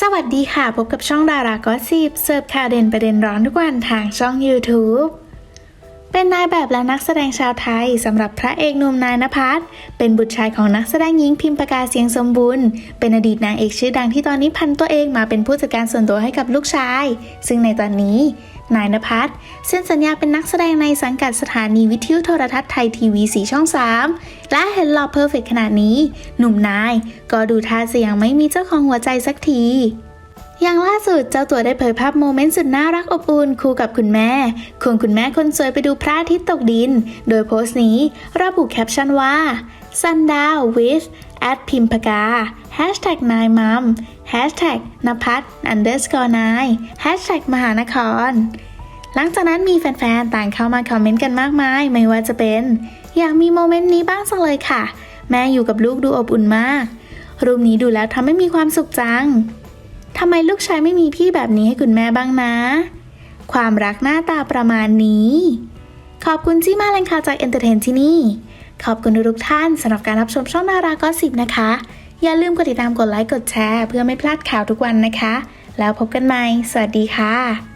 สวัสดีค่ะ พบกับช่องดาราก็สิบเสิร์ฟข่าวเด่นประเด็นร้อนทุกวันทางช่อง YouTube เป็นนายแบบและนักแสดงชาวไทยสำหรับพระเอกหนุ่มนายนภัสเป็นบุตรชายของนักแสดงหญิงพิมปากาเสียงสมบูรณ์เป็นอดีตนางเอกชื่อดังที่ตอนนี้พันตัวเองมาเป็นผู้จัดการส่วนตัวให้กับลูกชาย ซึ่งในตอนนี้นายนภัสเซ็นสัญญาเป็นนักแสดงในสังกัดสถานีวิทยุโทรทัศน์ไทยทีวีสีช่อง 3 และเห็นหล่อเพอร์เฟกขนาดนี้ หนุ่มนาย ก็ดูท่าจะยังไม่มีเจ้าของหัวใจสักที อย่างล่าสุดเจ้าตัวได้เผยภาพโมเมนต์สุดน่ารักอบอุ่นคู่กับคุณแม่ควงคุณแม่คนสวยไปดูพระอาทิตย์ตกดิน โดยโพสต์นี้ระบุแคปชั่นว่า sundown with at พิมพกา hashtag นายมัม hashtag นภัส underscore นาย hashtag มหานคร หลังจากนั้นมีแฟนๆ ต่างเข้ามาคอมเมนต์กันมากมาย ไม่ว่าจะเป็น อยากมีโมเมนต์นี้บ้างสักเลยค่ะ แม่อยู่กับลูกดูอบอุ่นมาก รูปนี้ดูแล้วทำให้มีความสุขจัง ทำไมลูกชายไม่มีพี่แบบนี้ให้คุณแม่บ้างนะ ความรักหน้าตาประมาณนี้ ขอบคุณที่มาแรงข่าวจากเอนเตอร์เทนที่นี่ ขอบคุณทุกท่านสำหรับการรับชมช่องนารากอสิบนะคะ อย่าลืมกดติดตามกดไลค์กดแชร์ เพื่อไม่พลาดข่าวทุกวันนะคะ แล้วพบกันใหม่ สวัสดีค่ะ